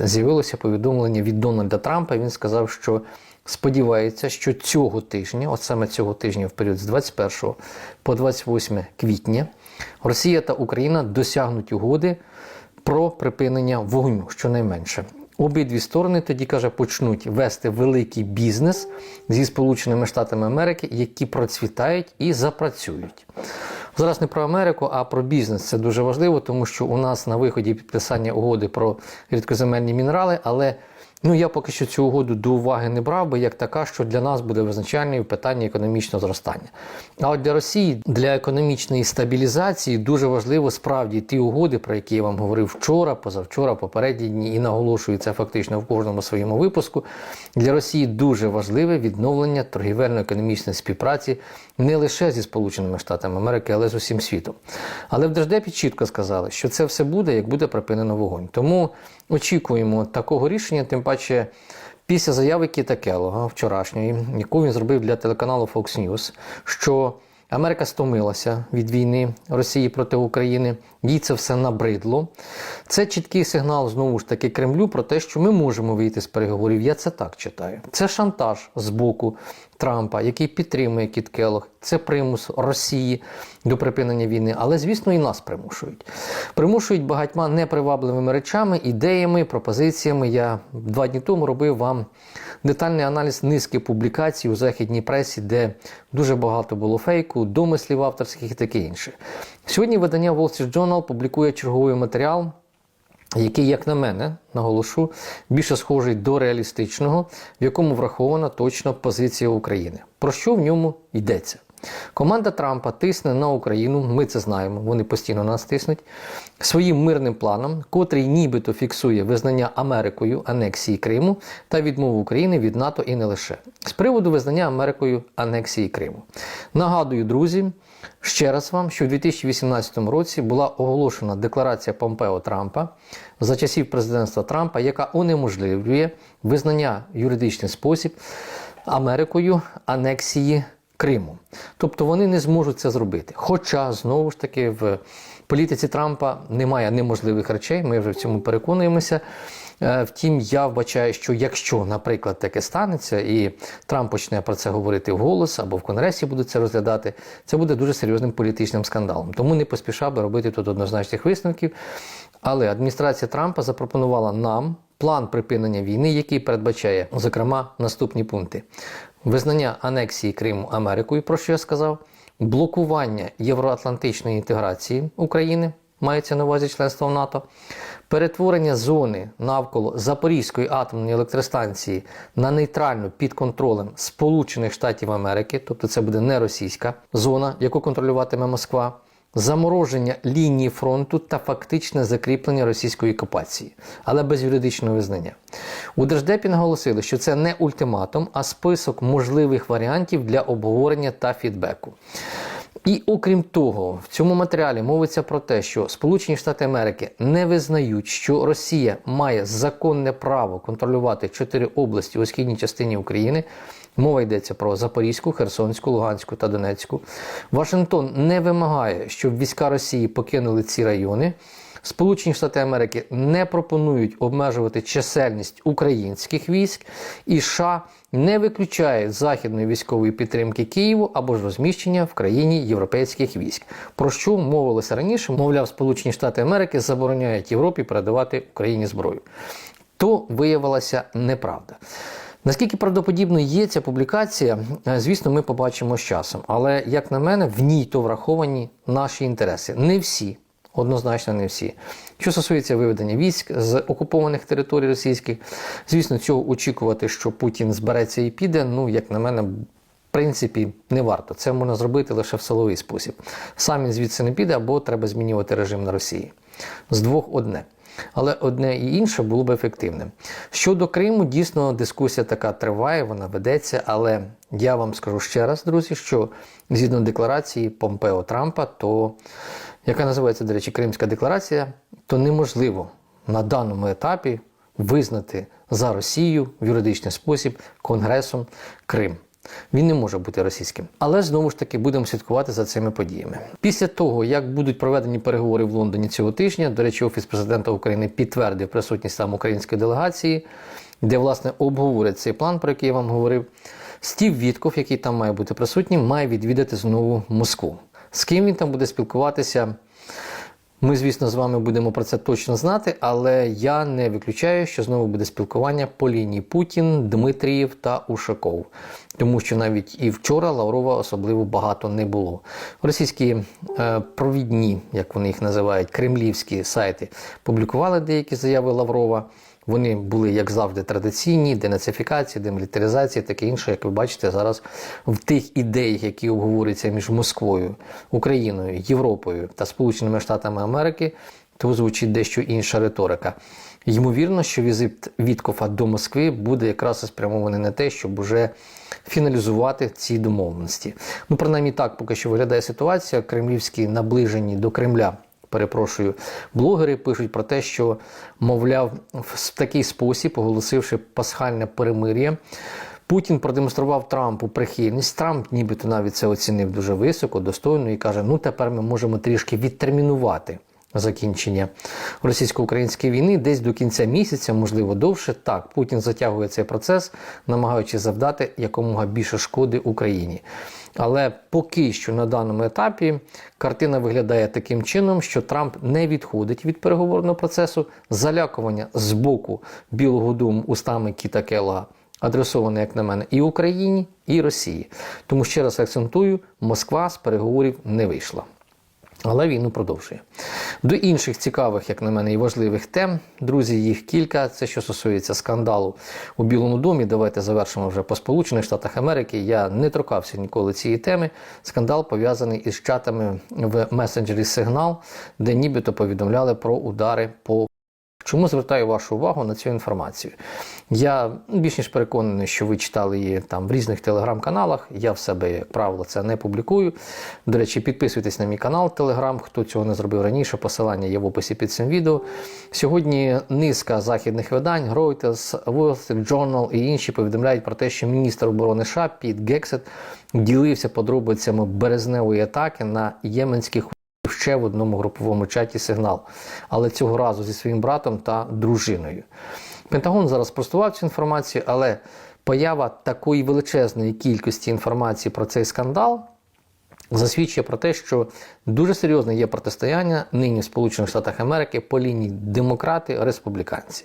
З'явилося повідомлення від Дональда Трампа. Він сказав, що сподівається, що цього тижня, от саме цього тижня, в період з 21 по 28 квітня, Росія та Україна досягнуть угоди про припинення вогню, щонайменше. Обидві сторони тоді каже, почнуть вести великий бізнес зі Сполученими Штатами Америки, які процвітають і запрацюють. Зараз не про Америку, а про бізнес. Це дуже важливо, тому що у нас на виході підписання угоди про рідкоземельні мінерали, але ну я поки що цю угоду до уваги не брав, бо як така, що для нас буде визначальною в питанні економічного зростання. А от для Росії для економічної стабілізації дуже важливо справді ті угоди, про які я вам говорив вчора, позавчора, попередні дні, і наголошую це фактично в кожному своєму випуску. Для Росії дуже важливе відновлення торгівельно-економічної співпраці не лише зі Сполученими Штатами Америки, але з усім світом. Але в Держдепі чітко сказали, що це все буде, як буде припинено вогонь. Тому очікуємо такого рішення, тим паче. Після заяви Кіта Келога вчорашньої, яку він зробив для телеканалу Fox News, що Америка стомилася від війни Росії проти України, їй це все набридло. Це чіткий сигнал знову ж таки Кремлю про те, що ми можемо вийти з переговорів. Я це так читаю. Це шантаж з боку Трампа, який підтримує Кіт Келлог. Це примус Росії до припинення війни, але звісно і нас примушують. Примушують багатьма непривабливими речами, ідеями, пропозиціями. Я два дні тому робив вам детальний аналіз низки публікацій у західній пресі, де дуже багато було фейку, домислів авторських і таке інше. Сьогодні видання Wall Street Journal публікує черговий матеріал. Який, як на мене, наголошу, більше схожий до реалістичного, в якому врахована точно позиція України. Про що в ньому йдеться? Команда Трампа тисне на Україну, ми це знаємо, вони постійно нас тиснуть, своїм мирним планом, котрий нібито фіксує визнання Америкою анексії Криму та відмову України від НАТО і не лише. З приводу визнання Америкою анексії Криму. Нагадую, друзі, ще раз вам, що в 2018 році була оголошена декларація Помпео Трампа за часів президентства Трампа, яка унеможливлює визнання юридичний спосіб Америкою анексії Криму. Тобто вони не зможуть це зробити. Хоча, знову ж таки, в політиці Трампа немає неможливих речей, ми вже в цьому переконуємося. Е, Втім, я вбачаю, що якщо, наприклад, таке станеться, і Трамп почне про це говорити вголос або в Конгресі будуть це розглядати, це буде дуже серйозним політичним скандалом. Тому не поспішав би робити тут однозначних висновків. Але адміністрація Трампа запропонувала нам план припинення війни, який передбачає, зокрема, наступні пункти: визнання анексії Криму Америкою, про що я сказав, блокування євроатлантичної інтеграції України. Мається на увазі членство в НАТО, перетворення зони навколо Запорізької атомної електростанції на нейтральну під контролем Сполучених Штатів Америки, тобто це буде не російська зона, яку контролюватиме Москва, замороження лінії фронту та фактичне закріплення російської окупації, але без юридичного визнання. У Держдепі наголосили, що це не ультиматум, а список можливих варіантів для обговорення та фідбеку. І окрім того, в цьому матеріалі мовиться про те, що Сполучені Штати Америки не визнають, що Росія має законне право контролювати чотири області у східній частині України. Мова йдеться про Запорізьку, Херсонську, Луганську та Донецьку. Вашингтон не вимагає, щоб війська Росії покинули ці райони. Сполучені Штати Америки не пропонують обмежувати чисельність українських військ, і США не виключає західної військової підтримки Києву або ж розміщення в країні європейських військ. Про що мовилося раніше? Мовляв, Сполучені Штати Америки забороняють Європі передавати Україні зброю. То виявилася неправда. Наскільки правдоподібно є ця публікація, е, звісно, ми побачимо з часом. Але, як на мене, в ній то враховані наші інтереси. Не всі, однозначно не всі. Що стосується виведення військ з окупованих територій російських, звісно, цього очікувати, що Путін збереться і піде, ну, як на мене, в принципі, не варто. Це можна зробити лише в силовий спосіб. Сам він звідси не піде, або треба змінювати режим на Росії. З двох одне. Але одне і інше було б ефективним. Щодо Криму, дійсно дискусія така триває, вона ведеться, але я вам скажу ще раз, друзі, що згідно декларації Помпео Трампа, то яка називається, до речі, Кримська декларація, то неможливо на даному етапі визнати за Росію в юридичний спосіб Конгресом Крим. Він не може бути російським. Але знову ж таки будемо слідкувати за цими подіями. Після того, як будуть проведені переговори в Лондоні цього тижня, до речі, Офіс президента України підтвердив присутність там української делегації, де власне обговорять цей план, про який я вам говорив. Стів Вітков, який там має бути присутнім, має відвідати знову Москву. З ким він там буде спілкуватися? Ми, звісно, з вами будемо про це точно знати, але я не виключаю, що знову буде спілкування по лінії Путін, Дмитрієв та Ушаков. Тому що навіть і вчора Лаврова особливо багато не було. Російські е, провідні, як вони їх називають, кремлівські сайти публікували деякі заяви Лаврова. Вони були, як завжди, традиційні, денацифікації, демілітаризації, таке інше, як ви бачите, зараз в тих ідеях, які обговорюються між Москвою, Україною, Європою та Сполученими Штатами Америки, то звучить дещо інша риторика. Ймовірно, що візит Віткофа до Москви буде якраз спрямований на те, щоб уже фіналізувати ці домовленості. Ну, принаймні так поки що виглядає ситуація. Кремлівські наближені до Кремля перепрошую, блогери пишуть про те, що, мовляв, в такий спосіб, оголосивши пасхальне перемир'я, Путін продемонстрував Трампу прихильність. Трамп нібито навіть це оцінив дуже високо, достойно і каже: ну тепер ми можемо трішки відтермінувати. Закінчення російсько-української війни десь до кінця місяця, можливо, довше. Так, Путін затягує цей процес, намагаючись завдати якомога більше шкоди Україні. Але поки що на даному етапі картина виглядає таким чином, що Трамп не відходить від переговорного процесу, залякування з боку Білого Дому устами Кіта Келлога адресоване, як на мене, і Україні, і Росії. Тому ще раз акцентую, Москва з переговорів не вийшла. Але війну продовжує. До інших цікавих, як на мене, і важливих тем, друзі, їх кілька. Це що стосується скандалу у Білому домі. Давайте завершимо вже по Сполучених Штатах Америки. Я не торкався ніколи цієї теми. Скандал пов'язаний із чатами в месенджері Сигнал, де нібито повідомляли про удари по. Чому звертаю вашу увагу на цю інформацію? Я більш ніж переконаний, що ви читали її там в різних телеграм-каналах. Я в себе, як правило, це не публікую. До речі, підписуйтесь на мій канал Телеграм, хто цього не зробив раніше. Посилання є в описі під цим відео. Сьогодні низка західних видань, Reuters, Wall Street Journal і інші повідомляють про те, що міністр оборони США Піт Гексет ділився подробицями березневої атаки на єменських ще в одному груповому чаті сигнал, але цього разу зі своїм братом та дружиною. Пентагон зараз спростував цю інформацію, але поява такої величезної кількості інформації про цей скандал засвідчує про те, що дуже серйозне є протистояння нині в Сполучених Штатах Америки по лінії демократи-республіканці,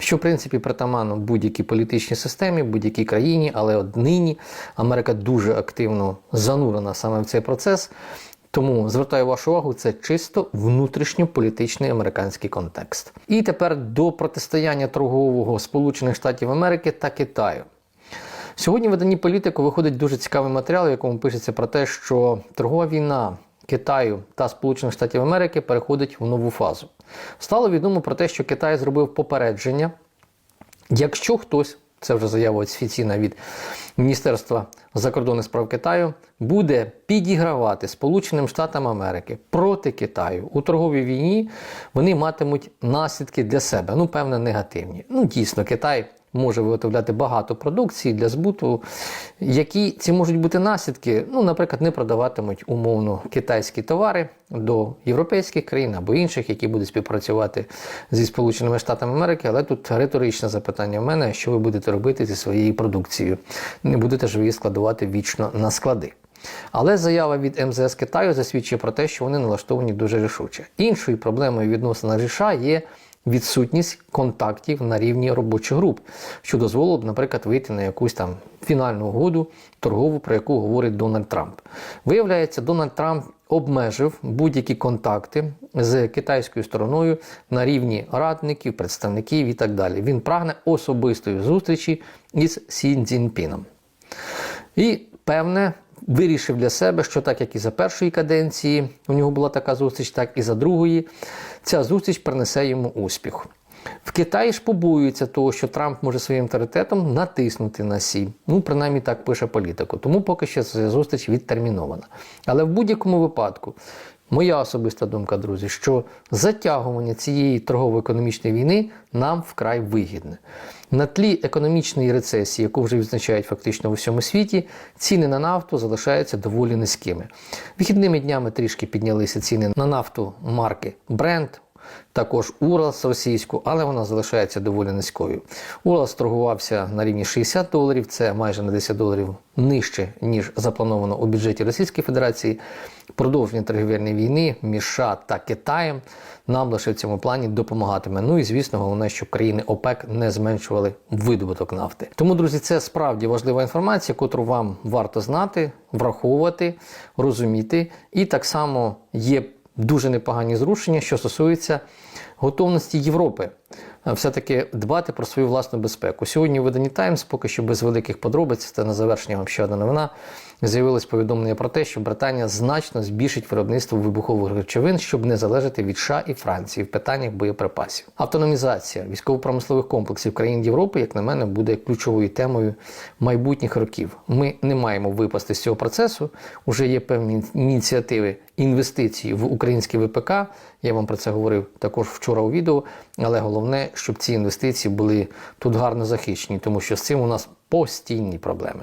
що в принципі притаманно будь-якій політичній системі, будь-якій країні, але от нині Америка дуже активно занурена саме в цей процес. Тому звертаю вашу увагу, це чисто внутрішньополітичний американський контекст. І тепер до протистояння торгового Сполучених Штатів Америки та Китаю. Сьогодні в виданні політику виходить дуже цікавий матеріал, в якому пишеться про те, що торгова війна Китаю та Сполучених Штатів Америки переходить в нову фазу. Стало відомо про те, що Китай зробив попередження, якщо хтось це вже заява офіційна від Міністерства закордонних справ Китаю, буде підігравати Сполученим Штатам Америки проти Китаю у торговій війні, вони матимуть наслідки для себе, ну, певне, негативні. Ну, дійсно, Китай може виготовляти багато продукції для збуту. Які ці можуть бути наслідки? Ну, наприклад, не продаватимуть умовно китайські товари до європейських країн або інших, які будуть співпрацювати зі Сполученими Штатами Америки. Але тут риторичне запитання в мене, що ви будете робити зі своєю продукцією. Не будете ж ви її складувати вічно на склади. Але заява від МЗС Китаю засвідчує про те, що вони налаштовані дуже рішуче. Іншою проблемою відносно США є відсутність контактів на рівні робочих груп, що дозволило б, наприклад, вийти на якусь там фінальну угоду торгову, про яку говорить Дональд Трамп. Виявляється, Дональд Трамп обмежив будь-які контакти з китайською стороною на рівні радників, представників і так далі. Він прагне особистої зустрічі із Сі Цзіньпіном. І певне. Вирішив для себе, що так як і за першої каденції у нього була така зустріч, так і за другої, ця зустріч принесе йому успіх. В Китаї ж побоюється того, що Трамп може своїм авторитетом натиснути на Сі. Ну, принаймні так пише політику. Тому поки що ця зустріч відтермінована. Але в будь-якому випадку Моя особиста думка, друзі, що затягування цієї торгово-економічної війни нам вкрай вигідне. На тлі економічної рецесії, яку вже відзначають фактично в усьому світі, ціни на нафту залишаються доволі низькими. Вихідними днями трішки піднялися ціни на нафту марки Brent, також Уралс російську, але вона залишається доволі низькою. Уралс торгувався на рівні 60 доларів, це майже на 10 доларів нижче, ніж заплановано у бюджеті Російської Федерації. Продовження торгівельної війни між США та Китаєм нам лише в цьому плані допомагатиме. Ну і звісно, головне, щоб країни ОПЕК не зменшували видобуток нафти. Тому, друзі, це справді важлива інформація, яку вам варто знати, враховувати, розуміти. І так само є дуже непогані зрушення, що стосується готовності Європи. е, Все-таки дбати про свою власну безпеку. Сьогодні в виданні Times, поки що без великих подробиць, це на завершення вам ще одна новина. З'явилось повідомлення про те, що Британія значно збільшить виробництво вибухових речовин, щоб не залежати від США і Франції в питаннях боєприпасів. Автономізація військово-промислових комплексів країн Європи, як на мене, буде ключовою темою майбутніх років. Ми не маємо випасти з цього процесу. Уже є певні ініціативи інвестицій в українське ВПК. Я вам про це говорив також вчора у відео. Але головне, щоб ці інвестиції були тут гарно захищені, тому що з цим у нас постійні проблеми.